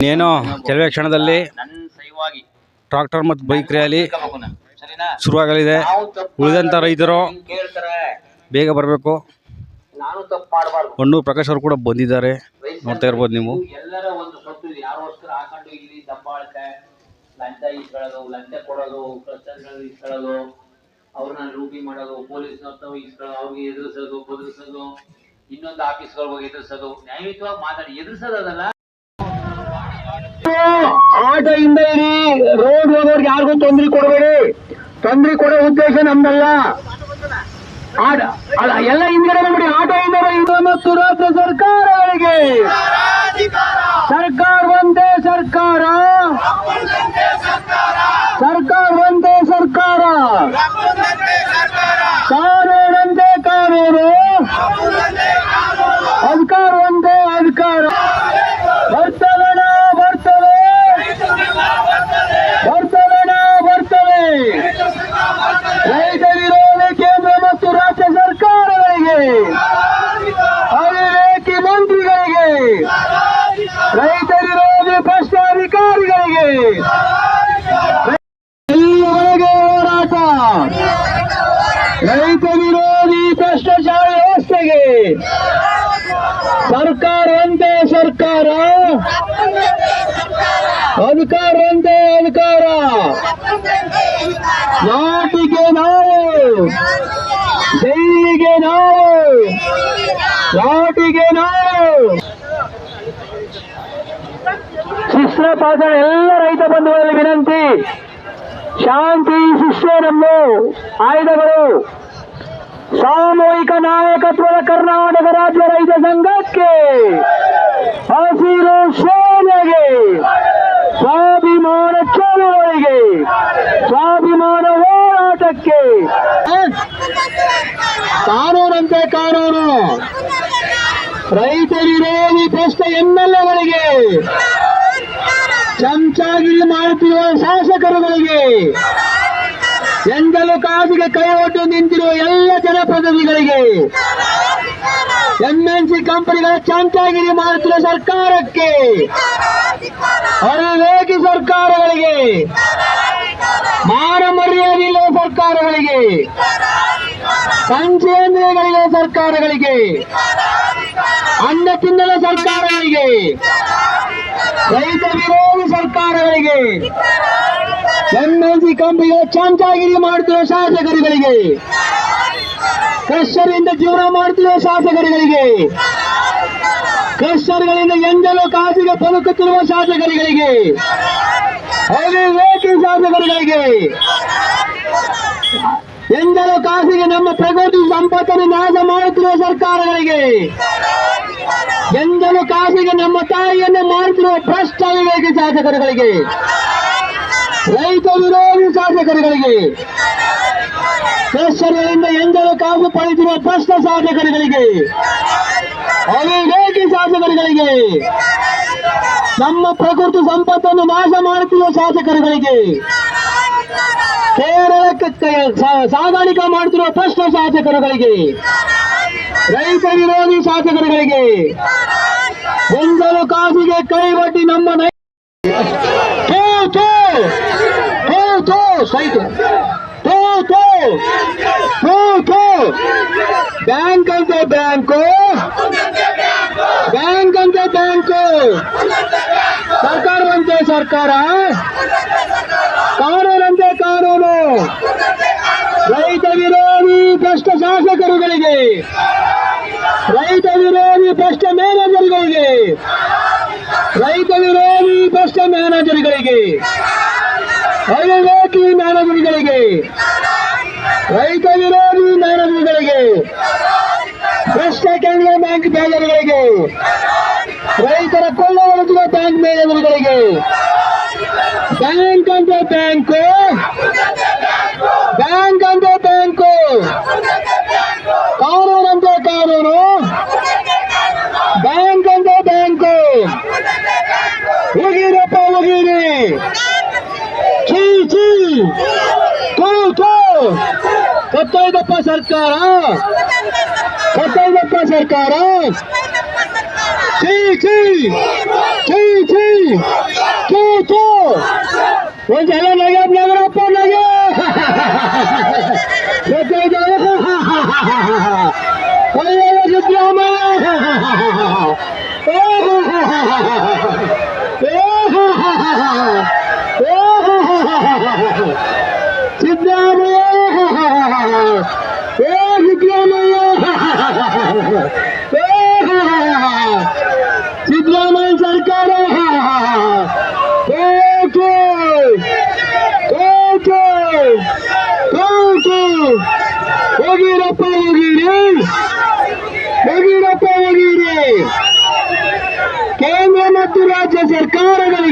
ಇನ್ನೇನು ಕೆಲವೇ ಕ್ಷಣದಲ್ಲಿ ಟ್ರಾಕ್ಟರ್ ಮತ್ತು ಬೈಕ್ ರ್ಯಾಲಿ ಶುರುವಾಗಲಿದೆ. ಉಳಿದಂತ ರೈತರು ಬೇಗ ಬರಬೇಕು. ಹೊನ್ನು ಪ್ರಕಾಶ್ ಅವರು ಕೂಡ ಬಂದಿದ್ದಾರೆ. ನೋಡ್ತಾ ಇರ್ಬೋದು ನೀವು. ಲಂಚ ಕೊಡೋದು ಮಾಡೋದು ಅವ್ರಿಗೆ ಎದುರಿಸೋದು. ಇನ್ನೊಂದು ಆಫೀಸ್ಗಳಿಗೆ ಹೋಗಿ ಎದುರಿಸೋದು ನ್ಯಾಯಯುತವಾಗಿ ಮಾತಾಡಿ ಎದುರಿಸೋದಲ್ಲ ಆಟೋ ಇಂದ ಇರಿ ರೋಡ್ ಹೋಗೋರ್ಗೆ ಯಾರಿಗೂ ತೊಂದ್ರೆ ಕೊಡಬೇಡಿ. ತೊಂದ್ರೆ ಕೊಡೋ ಉದ್ದೇಶ ನಮ್ದಲ್ಲ. ಆಟ ಅಲ್ಲ, ಎಲ್ಲ ಹಿಂದ್ಗಡೆ ಬಂದ್ಬಿಡಿ. ಆಟೋ ಇಂದ ಇದು ಮತ್ತು ರಾಜ್ಯ ಸರ್ಕಾರಗಳಿಗೆ ಸರ್ಕಾರ ಒಂದೇ ಸರ್ಕಾರ. ಸರ್ಕಾರ ಒಂದೇ ಸರ್ಕಾರ ಕಾನೂನಂತೆ ಕಾನೂನು ಅಧಿಕಾರ ಒಂದೇ ಅಧಿಕಾರ ಬರ್ತದಣ ಬರ್ತವೆ ಬರ್ತದಣ ಬರ್ತವೆ ರೈತ ವಿರೋಧಿ ಕೇಂದ್ರ ಮತ್ತು ರಾಜ್ಯ ಸರ್ಕಾರಗಳಿಗೆ ಅವಿವೇಕಿ ಮಂತ್ರಿಗಳಿಗೆ ರೈತ ವಿರೋಧಿ ಭ್ರಷ್ಟಾಧಿಕಾರಿಗಳಿಗೆ ಇಲ್ಲಿವರೆಗೆ ಹೋರಾಟ. ರೈತ ವಿರೋಧಿ ಭ್ರಷ್ಟಾಚಾರ ವ್ಯವಸ್ಥೆಗೆ. ಸರ್ಕಾರ ಒಂದೇ ಸರ್ಕಾರ. ಅಧಿಕಾರ ಒಂದೇ ಅಧಿಕಾರ. ನಾಟಿಗೆ ನಾವು. ಜೈಲಿಗೆ ನಾವು. ನಾಟಿಗೆ ನಾವು. ಶಿಸ್ತ್ರ ಪಾಸನ ಎಲ್ಲ ರೈತ ಬಂಧುಗಳಲ್ಲಿ ವಿನಂತಿ. ಶಾಂತಿ ಶಿಷ್ಯ ನಮ್ಮ ಆಯುಧಗಳು. ಸಾಮೂಹಿಕ ನಾಯಕತ್ವದ ಕರ್ನಾಟಕ ರಾಜ್ಯ ರೈತ ಸಂಘಕ್ಕೆ ಹಸಿರು ಸೇನೆಗೆ, ಸ್ವಾಭಿಮಾನ ಚಳುವಳಿಗೆ, ಸ್ವಾಭಿಮಾನ ಹೋರಾಟಕ್ಕೆ. ಕಾನೂನಂತೆ ಕಾನೂನು. ರೈತ ವಿರೋಧಿ ಪ್ರಶ್ನೆ ಎಂಎಲ್ಎಗಳಿಗೆ ಚಮಚಾಗಿರಿ ಮಾಡುತ್ತಿರುವ ಶಾಸಕರುಗಳಿಗೆ ಎಂದಲೂ ಕಾಸಿಗೆ ಕೈ ನಿಂತಿರುವ ಎಲ್ಲ ಜನಪ್ರತಿನಿಧಿಗಳಿಗೆ ಎಂಎನ್ಸಿ ಕಂಪನಿಗಳ ಚಂಚಾಗಿರಿ ಮಾಡುತ್ತಿರುವ ಸರ್ಕಾರಕ್ಕೆ ಅವಿವೇಕಿ ಸರ್ಕಾರಗಳಿಗೆ ಮಾನ ಮರ್ಯಾದೆ ಇಲ್ಲದ ಸರ್ಕಾರಗಳಿಗೆ ಪಂಚೇಂದ್ರಿಯಗಳಿಗೆ ಸರ್ಕಾರಗಳಿಗೆ ಅನ್ನ ತಿನ್ನದ ಸರ್ಕಾರಗಳಿಗೆ ರೈತ ವಿರೋಧಿ ಸರ್ಕಾರಗಳಿಗೆ ಎಂಎಲ್ಸಿ ಕಂಪನಿಗೆ ಚಾಂಚಾಗಿರಿ ಮಾಡುತ್ತಿರುವ ಶಾಸಕರುಗಳಿಗೆ ಕ್ರಷರಿಂದ ಜೀವನ ಮಾಡುತ್ತಿರುವ ಶಾಸಕರುಗಳಿಗೆ ಕ್ರಷರ್ಗಳಿಂದ ಎಂಜಲು ಕಾಸಿಗೆ ಬದುಕುತ್ತಿರುವ ಶಾಸಕರುಗಳಿಗೆ ಅವಿವೇಕಿ ಶಾಸಕರುಗಳಿಗೆ ಎಂಜಲು ಕಾಸಿಗೆ ನಮ್ಮ ಪ್ರಕೃತಿ ಸಂಪತ್ತನ್ನು ನಾಶ ಮಾಡುತ್ತಿರುವ ಸರ್ಕಾರಗಳಿಗೆ ಎಂದಲೂ ಕಾಸಿಗೆ ನಮ್ಮ ತಾಯಿಯನ್ನು ಮಾಡುತ್ತಿರುವ ಭ್ರಷ್ಟ ವಿವೇಕಿ ಶಾಸಕರುಗಳಿಗೆ. ರೈತ ವಿರೋಧಿ ಶಾಸಕರುಗಳಿಗೆ. ಕೃಷ್ಣರಿಂದ ಎಂದಲೂ ಕಾಸು ಪಡೆದಿರುವ ಭ್ರಷ್ಟ ಶಾಸಕರುಗಳಿಗೆ. ಅವಿವೇಕಿ ಶಾಸಕರುಗಳಿಗೆ. ನಮ್ಮ ಪ್ರಕೃತಿ ಸಂಪತ್ತನ್ನು ನಾಶ ಮಾಡುತ್ತಿರುವ ಶಾಸಕರುಗಳಿಗೆ. ಕೇರಳಕ್ಕೆ ಸಾಗಾಣಿಕೆ ಮಾಡುತ್ತಿರುವ ಭ್ರಷ್ಟ ಶಾಸಕರುಗಳಿಗೆ. ರೈತ ವಿರೋಧಿ ಶಾಸಕರುಗಳಿಗೆ ಒಂದಲು ಕಾಸಿಗೆ ಕೈಬಟ್ಟಿ ನಮ್ಮ ನೈ- ಥೂ, ಥೂ, ಥೂ, ಥೂ, ಸೈಟ್. ಥೂ, ಥೂ, ಥೂ, ಥೂ. ಬ್ಯಾಂಕ್ ಅಂತೆ ಬ್ಯಾಂಕು ಬ್ಯಾಂಕ್ ಅಂತೆ ಬ್ಯಾಂಕು ಸರ್ಕಾರವಂತೆ ಸರ್ಕಾರ ಕಾನೂನಂತೆ ಕಾನೂನು ರೈತ ವಿರೋಧಿ ಭ್ರಷ್ಟ ಶಾಸಕರುಗಳಿಗೆ ರೈತ ವಿರೋಧಿ ಭ್ರಷ್ಟ ಮ್ಯಾನೇಜರ್ಗಳಿಗೆ ರೈತ ವಿರೋಧಿ ಭ್ರಷ್ಟ ಮ್ಯಾನೇಜರ್ಗಳಿಗೆ ಅವಿವೇಕಿ ಮ್ಯಾನೇಜರ್ಗಳಿಗೆ ರೈತ ವಿರೋಧಿ ಮ್ಯಾನೇಜರ್ಗಳಿಗೆ ಭ್ರಷ್ಟ ಕೇಂದ್ರ ಬ್ಯಾಂಕ್ ಮ್ಯಾನೇಜರ್ಗಳಿಗೆ ರೈತರ ಕೊಳ್ಳ ಹೊಡೆದಿರುವ ಬ್ಯಾಂಕ್ ಮ್ಯಾನೇಜರ್ಗಳಿಗೆ ಬ್ಯಾಂಕ್ ಅಂತ ಬ್ಯಾಂಕು ಬ್ಯಾಂಕ್ सरकार ठीक ठीक ठीक ठीक। तो, तो। ठीक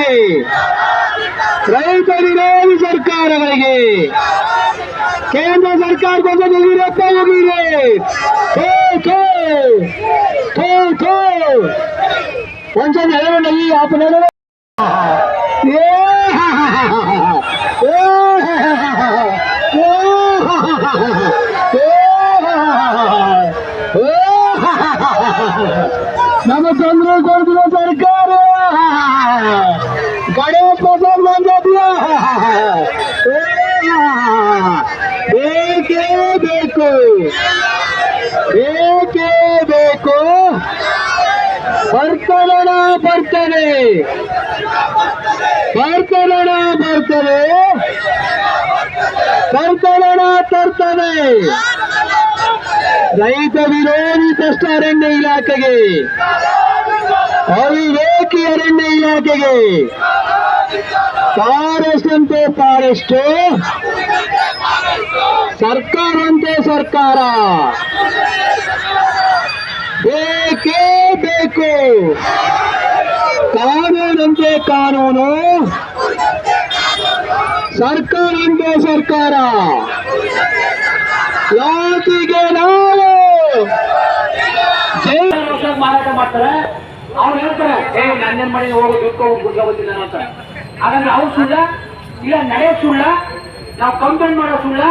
ಸರ್ಕಾರಗಳಿಗೆ ರೈತ ವಿರೋಧಿ ಸರ್ಕಾರಗಳಿಗೆ ಕೇಂದ್ರ ಸರ್ಕಾರಕ್ಕೆ ಹೋಗಿರಪ್ಪ ಹೋಗಿರಿ ಥೋ ಥೋ ಥೋ ಥೋ ಒಂದ್ಸಲ ಹೇಳೋಣ ಈ ಆಪನ ಕೊಡ್ತಿರೋ ಸರ್ಕಾರ. ಗಣೇಶ ಪ್ರಸಾದ್ ಬಂದಿದ್ಯ ಬೇಕೇ ಬೇಕು? ಬೇಕೇ ಬೇಕು? ಬರ್ತದಣ ಬರ್ತದೆ ಬರ್ತದಣ ಬರ್ತದೆ ತರ್ತದಣ ತರ್ತದೆ ರೈತ ವಿರೋಧಿ ಭ್ರಷ್ಟ ಅರಣ್ಯ ಇಲಾಖೆಗೆ. ಅವಿವೇಕಿ ಅರಣ್ಯ ಇಲಾಖೆಗೆ ಫಾರೆಸ್ಟ್ ಅಂತೆ ಫಾರೆಸ್ಟ್ ಸರ್ಕಾರ. ಅಂತೆ ಸರ್ಕಾರ ಬೇಕೇ ಬೇಕು. ಕಾನೂನಂತೆ ಕಾನೂನು ಸರ್ಕಾರ ಅಂತೆ ಸರ್ಕಾರ. ಯಾತಿಗೆ ನಾವು. ಮಾರಾಟ ಮಾಡ್ತಾರೆ. ಅವ್ರು ಹೇಳ್ತಾರೆ, ಏ ನನ್ನೇನ್ ಮಾಡಿ ಹೋಗಿ ದುಡ್ಡು ಗುಡ್ಗ ಬಂದಿಲ್ಲ ಅಂತ. ಹಾಗಂದ್ರೆ ಅವ್ರು ಸುಳ್ಳ? ಇಲ್ಲ ನಡೆ ಸುಳ್ಳ? ನಾವು ಕಂಪ್ಲೇಂಟ್ ಮಾಡೋ ಸುಳ್ಳ?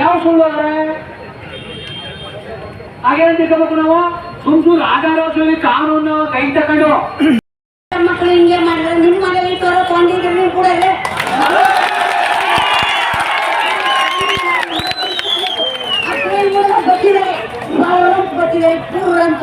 ಯಾವ ಸುಳ್ಳು ಅಂದ್ರೆ? ಹಾಗೆ ತಿಳ್ಕೋಬೇಕು ನಾವು? ಸುಮ್ ಸುಳ್ಳು ಆಧಾರ ಕಾನೂನು ಕೈ ತಕೊಂಡು. ಮಕ್ಕಳು ಹಿಂಗೆ ಮಾಡಿದ್ರೆ ನಿಮ್ಮ ಮನೇಲಿ ತೋರೋ ಕೊಂಡಿದ್ರೆ ಕೂಡ ಅಂತ ಗೊತ್ತಿದೆ. ಪೂರ್ ಅಂತ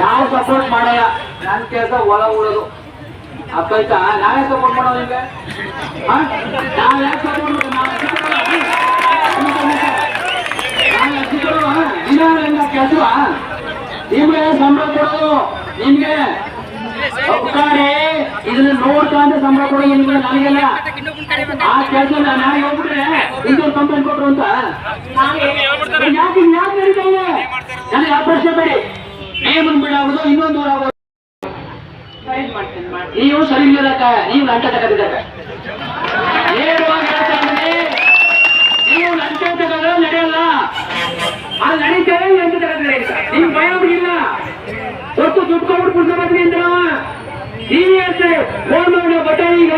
ನಾವು ಸಪೋರ್ಟ್ ಮಾಡಲ್ಲ. ನನ್ನ ಕೆಲಸ ಒಳ ಅರ್ಥಾಯ್ತಾ ನಾವೇ ಸಪೋರ್ಟ್ ನಿಮ್ಗೆ ಹಾ? ನಾವ್ ಯಾಕೆ ಸಪೋರ್ಟ್ ನಿಮ್ಗೆ ಸಂಬಳ ಕೊಡೋದು, ನಿಮ್ಗೆ. ಇದನ್ನ ನೋಡ್ಕೊಂಡು ಸಂಬಳ ಕೊಡೋ ನಿಮ್ಗೆ, ನನಗೆಲ್ಲ. ಆ ಕೆಲಸ ನಾನು ಹೋಗ್ಬಿಟ್ರೆ ಇಂಥವ್ರು ಕಂಪ್ಲೇಂಟ್ ಕೊಟ್ರು ಅಂತ. ಯಾಕೆ ಯಾಕೆ ನಡೀತಾ ಇದೆ? ನನಗೆ ಪ್ರಶ್ನೆ ಬೇಡಿ. ನೇಮನ್ ಬಿಡಾಗೋದು ಇನ್ನೊಂದು ಆಗೋದು ನೀವು ಸರಿ ಇಲ್ಲದಕ್ಕ ನೀವು ಲಂಚ ತಗದಿದ್ದಕ್ಕ ನೇರವಾಗಿ ಹೇಳ್ತಾ ಇದ್ದೀನಿ ನೀವು ಲಂಚ ತಗೋದ್ರೆ ನಡೆಯಲ್ಲ. ಅದು ನಡೀತಾರೆ ಲಂಚ ತಗದ್ರೆ ನೀವು ಭಯ ಹುಡುಗಿಲ್ಲ ಒಟ್ಟು ದುಡ್ಡು ಕೊಟ್ಟು ಬರ್ತೀನಿ ಅಂತ ನಾವ. ಅಷ್ಟೇ ಫೋನ್ ಮಾಡಿ ಬಟ್ಟೆ ಈಗ?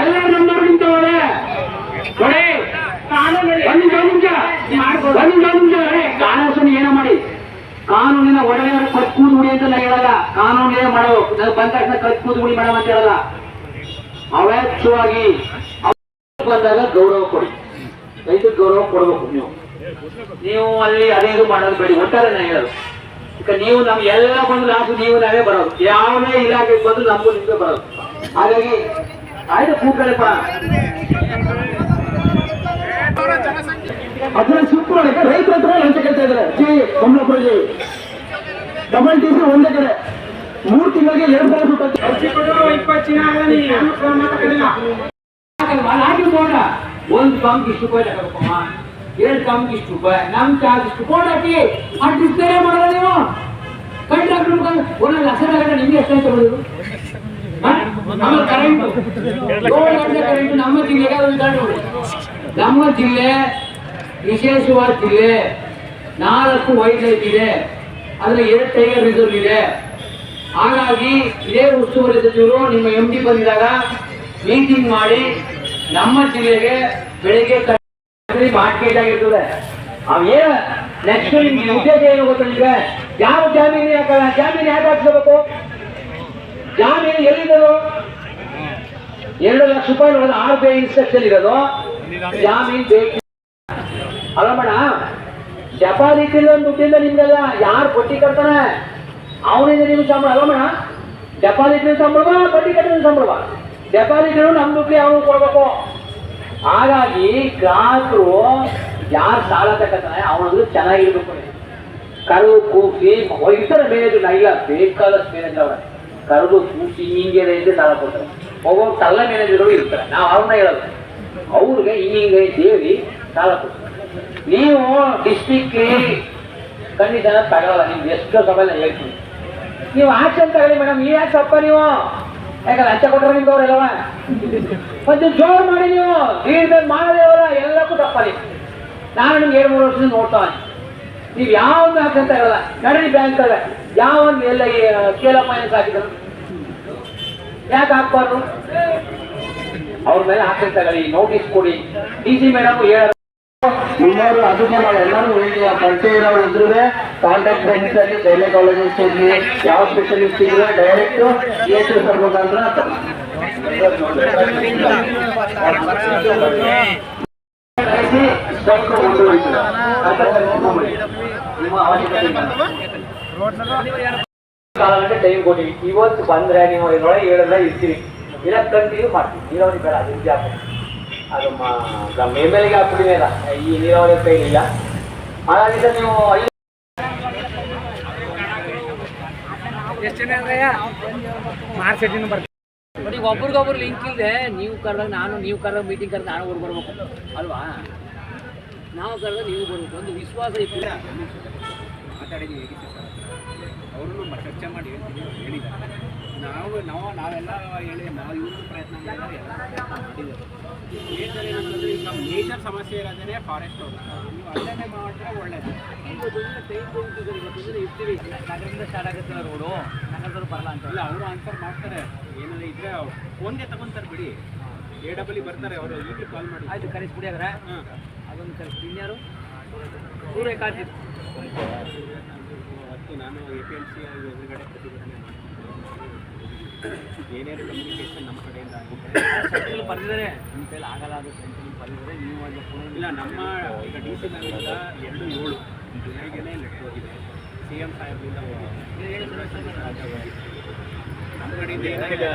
ಎಲ್ಲರೂ ನಮ್ಮವ್ರು ನಿಂತವ್ರೆ. ನೋಡಿ. ಒಂದು ನಿಮಿಷ ಒಂದು ನಿಮಿಷ. ಒಂದು ಕಾನೂನು ಕಾನೂನಿನ ಒಡನೆ ಕಟ್ ಕೂದು ಉಡಿ ಅಂತ ನಾ ಹೇಳಲ್ಲ. ಕಾನೂನಿನ ಏನೋ ಮಾಡೋ. ಬಂದ ತಕ್ಷಣ ಕತ್ಕೂದು ಗುಡಿ ಮಾಡೋ ಅಂತ ಹೇಳಲ್ಲ. ಅವೇಚ್ಛವಾಗಿ ಬಂದಾಗ ಗೌರವ ಕೊಡಿ. ರೈತರಿಗೆ ಗೌರವ ಕೊಡಬೇಕು ನೀವು. ನೀವು ಅಲ್ಲಿ ಅದೇ ಇದು ಮಾಡೋದು ಬೇಡಿ. ಒಟ್ಟಾರೆ ನಾ ಹೇಳೋದು. ನೀವು ನಮ್ಗೆ ಎಲ್ಲ ಬಂದು ನಾವು ನೀವು ನಾವೇ ಬರೋದು. ಯಾವುದೇ ಇಲಾಖೆಗೆ ಬಂದು ನಮಗೂ ನಿಮ್ಗೆ ಬರೋದು. ಹಾಗಾಗಿ ಆಯ್ತು ಕೂತ್ಕೊಳ್ಳಪ್ಪ ರೈತರ ಇದ್ದಾರೆ. ಜಿ ಡಬಲ್ ಟಿ ಸಿ ಒಂದೇ ಕಡೆ. ಮೂರು ತಿಂಗಳಿಗೆ ಎರಡು ಸಾವಿರ ಹಾಗೆ ಬೋರ್ಡ ಒಂದು ಇಷ್ಟು ರೂಪಾಯಿ ಎರಡು ಕಾಮ್ಗೆ ಇಷ್ಟು ರೂಪಾಯಿ. ನಮ್ ಚಾರ್ಜ್ ಇಷ್ಟು. ಆ ಮಾಡೋದ ನೀವು? ಕಂಟ್ರಾಕ್ಟರ್ ಒಂದೊಂದು ಲಕ್ಷ ನಿಮ್ಗೆ ಎಷ್ಟೇ ಕರೆಂಟ್ ಗಂಟೆ ಕರೆಂಟ್ ನಮ್ಮ ಮಾಡಿ ನಮ್ಮ ಜಿಲ್ಲೆ, ವಿಶೇಷವಾದ ಜಿಲ್ಲೆ. ನಾಲ್ಕು ವೈಲ್ಡ್ ಲೈಫ್ ಇದೆ. ಅದರಲ್ಲಿ ಎರಡು ಟೈಗರ್ ರಿಸರ್ವ್ ಇದೆ. ಹಾಗಾಗಿ ಇದೇ ಉಸ್ತುವಾರಿ ಸಚಿವರು ನಿಮ್ಮ ಎಂ ಡಿ ಬಂದಿದಾಗ ಮೀಟಿಂಗ್ ಮಾಡಿ ನಮ್ಮ ಜಿಲ್ಲೆಗೆ ಬೆಳಿಗ್ಗೆ ಮಾರ್ಕೆಟ್ ಆಗಿರ್ತದೆ. ಅವೇ ನೆಕ್ಸ್ಟ್ ನಿಮ್ಗೆ ಉದ್ದೇಶ ಏನು ಗೊತ್ತಿದೆ ಯಾವ ಜಾಮೀನು ಯಾಕಲ್ಲ ಜಾಮೀನು ಯಾಕೆ ಹಾಕ್ಸ್ಕೋಬೇಕು? ಜಾಮೀನು ಎಲ್ಲಿದ್ದರು ಎರಡು ಲಕ್ಷ ರೂಪಾಯಿ ಆರ್ ಬಿ ಐ ಇನ್ಸ್ಟ್ರಕ್ಷನ್ ಇರೋದು. ಜಾಮೀನು ಬೇಕು ಅಲ್ಲ ಮೇಡ ಡೆಪಾಸಿಟ್ ಕಿಲೋನ್ ದುಡ್ಡಿಂದ ನಿಮ್ಗೆಲ್ಲ ಯಾರು ಬಡ್ಡಿ ಕಟ್ತಾನೆ? ಅವನಿಂದ ನಿಮ್ಗೆ ಸಂಬಳ ಅಲ್ಲ ಮೇಡ? ಡೆಪಾಸಿಟ್ ಸಂಬಳವ ಬಡ್ಡಿ ಕಟ್ಟಿದ ಸಂಬಳವ ಡೆಪಾಸಿಟ್ ನಮ್ಮ ದುಡ್ಡು ಅವನು ಕೊಡ್ಬೇಕು? ಹಾಗಾಗಿ ಗ್ರಾಹಕರು ಯಾರು ಸಾಲ ತಗೋತಾನೆ ಅವನಂದ್ರೆ ಚೆನ್ನಾಗಿರ್ಬೇಕು ಕರು ಕೂಸಿ ಇರ್ತಾರೆ ಮ್ಯಾನೇಜರ್ ನಾ ಇಲ್ಲ ಬೇಕಾದಷ್ಟು ಮೇನೇಜರ್ ಅವರ. ಕರೆದು ಕೂಸಿ ಹಿಂಗೆ ಇದೆ ಸಾಲ ಕೊಡ್ತಾರೆ. ಒಬ್ಬೊಬ್ಬ ತಲ್ಲ ಮೇನೇಜರ್ಗಳು ಇರ್ತಾರೆ. ನಾವು ಅವ್ರನ್ನ ಹೇಳಲ್ಲ. ಅವ್ರಿಗೆ ಹಿಂಗೆ ದೇವಿ ಸಾಲ ಕೊಡ್ತಾರೆ. ನೀವು ಡಿಸ್ಟಿಕ್ ಖಂಡಿತ ತಗೊಳ್ಳಲ್ಲ ನಿಮ್ಗೆ ಎಷ್ಟೋ ಸಭೆ ಹೇಳ್ತೀನಿ. ನೀವು ಆಕ್ಷನ್ ತಗೊಳ್ಳಿ ಮೇಡಮ್ ನೀವು ಯಾಕೆ ತಪ್ಪ ನೀವು? ಯಾಕಂದ್ರೆ ಲಂಚ ಕೊಟ್ಟರೆ ನಿಮ್ಗೆ ಅವರೆಲ್ಲವ ಮತ್ತೆ ಜೋರು ಮಾಡಿ ನೀವು ದೀರ್ಘ ಅವರ ಎಲ್ಲಕ್ಕೂ ನೀವು ನಾನು ನಿಮ್ಗೆ ಎರಡು ಮೂರು ವರ್ಷದಿಂದ ನೋಡ್ತಾವೆ ನೀವು ಯಾವ್ದು ಅಂತ ಇರಲ್ಲ ನಡೀ ಬ್ಯಾಂಕ್ ಅಲ್ಲ ಯಾವ ಎಲ್ಲ ಕೇಳಪ್ಪ ಫೈನಾನ್ಸ್ ಹಾಕಿದ್ರು? ಯಾಕೆ ಹಾಕ್ಬಾರ್ದು? ಅವ್ರ ಮೇಲೆ ಹಾಕಂತ ತಗೊಳ್ಳಿ ನೋಟಿಸ್ ಕೊಡಿ. ಡಿ ಸಿ ಮೇಡಮ್ ಹೇಳ ನಿಮ್ಮವರು ಅದಕ್ಕೆ ನಾವು ಎಲ್ಲರೂ ಹೇಳಿ ಪರಿಚಯ ಇರೋರು ಇದ್ರೆ ಕಾಂಟ್ಯಾಕ್ಟ್ ಬೇಸಿಸ್ ಅಲ್ಲಿ ಬೇರೆ ಕಾಲೇಜಸ್ ಹೋಗಿ ಯಾವ ಸ್ಪೆಷಲಿಸ್ಟ್ ಇದ್ರೆ ಡೈರೆಕ್ಟ್ ಏಟ್ ಎಚ್ ಸರ್ ಮುಖಾಂತರ ಕಳಿಸಿ ಬ್ಯಾಂಕ್ ಮುಂದುವರಿಸಿದ ನಿಮ್ಮ ಅವಶ್ಯಕತೆ ಕಾಲ ಗಂಟೆ ಟೈಮ್ ಕೊಡಿ ಇವತ್ತು ಬಂದ್ರೆ ನೀವು ಇದ್ರೊಳಗೆ ಹೇಳಿದ್ರೆ ಇರ್ತೀವಿ ಇಲ್ಲ ಕಂಟಿನ್ಯೂ ಮಾಡ್ತೀವಿ. ನೀರಾವರಿ ಬೇಡ ಅದು ಜಾಪ ಅದು ಮೇಮೆಲಿಗೆ ಹಾಕ್ಬಿಟ್ಟಿದೆ ಅಲ್ಲ ಈ ನೀರಾವರಿ ನೀವು ಐದು ಬಟ್ ಈಗ ಒಬ್ರಿಗೊಬ್ರು ಲಿಂಕ್ ಇಲ್ಲದೆ ನೀವು ಕರೆದಾಗ ನಾನು ನೀವು ಕರೆದಾಗ ಮೀಟಿಂಗ್ ಕರೆದ ನಾನು ಊರು ಬರ್ಬೇಕು. ಅಲ್ವಾ? ನಾವು ಕರೆದಾಗ ನೀವು ಬರ್ಬೇಕು. ಒಂದು ವಿಶ್ವಾಸ ಇತ್ತು. ಮಾತಾಡಿದ್ದೀವಿ ಹೇಗಿತ್ತು ಸರ್ ಅವರು ಚರ್ಚೆ ಮಾಡಿ ಹೇಳ್ತೀನಿ ಅವ್ರು ಹೇಳಿದ್ದಾರೆ. ನಾವು ನಾವು ನಾವೆಲ್ಲ ಹೇಳಿ ನಾವು ಇವ್ರದ್ದು ಪ್ರಯತ್ನ ಮಾಡಿದ್ದಾರೆ ಎಲ್ಲ ಮಾಡಿದ್ದಾರೆ ಈಗ ನಮ್ಮ ಮೇಜರ್ ಸಮಸ್ಯೆ ಇರೋದೇ ಫಾರೆಸ್ಟ್ ಅವರು. ನೀವು ಅಲ್ಲೇ ಮಾಡಿದ್ರೆ ಒಳ್ಳೇದು. ಇವತ್ತೊಂದಿನ ಟೈಮ್ ಹೋಗ್ತಿದ್ದಾರೆ ಇವತ್ತೊಂದಿನ ಇರ್ತೀವಿ. ನಗರದಿಂದ ಸ್ಟಾರ್ಟ್ ಆಗುತ್ತೆ ರೋಡು ನಗರದವ್ರು ಬರಲ್ಲ ಅಂತ. ಇಲ್ಲ ಅವರು ಆನ್ಸರ್ ಮಾಡ್ತಾರೆ. ಏನಾದ್ರು ಇದ್ರೆ ಫೋನ್ಗೆ ತಗೊಂತಾರೆ ಬಿಡಿ. ಎ ಡಬ್ಲಿ ಬರ್ತಾರೆ ಅವರು ಈಗ ಕಾಲ್ ಮಾಡಿ. ಆಯ್ತು ಕರೆಸ್ಬಿಡಿ ಹಾಂ. ಅದೊಂದು ಕರೆಸ್ಬಿಡಿ ಇನ್ಯಾರು? ಸೂರ್ಯಕಾಂತಿ. ಅವತ್ತು ನಾನು ಎ ಪಿ ಎಂ ಸಿ ಎದುರುಗಡೆ ಪ್ರತಿಭಟನೆ ಮಾಡ್ತೀನಿ ಏನೇನು ಕಮ್ಯುನಿಕೇಶನ್ ನಮ್ಮ ಕಡೆಯಿಂದ ಆಗಿದೆ? ಬರೆದಿದ್ದಾರೆ ನಿಮ್ಮ ಕೈಲಿ ಆಗಲ್ಲ ಅದು ಸೆಂಟ್ರಲ್ ಬರ್ದಿದ್ದಾರೆ ನೀವು ಅಲ್ಲಿ ಫೋನ್ ಇಲ್ಲ ನಮ್ಮ ಈಗ ಡಿ ಸಿ ಮ್ಯಾಲಿಂದ ಎರಡು ಏಳು ಜುಲೈಗೆನೇ ಲೆಟ್ ಹೋಗಿದೆ. ಸಿ ಎಂ ಸಾಹೇಬ್ರಿಂದ ಹೋಗಿದೆ. ನಮ್ಮ ಕಡೆಯಿಂದ ಏನಾಗಿದೆ?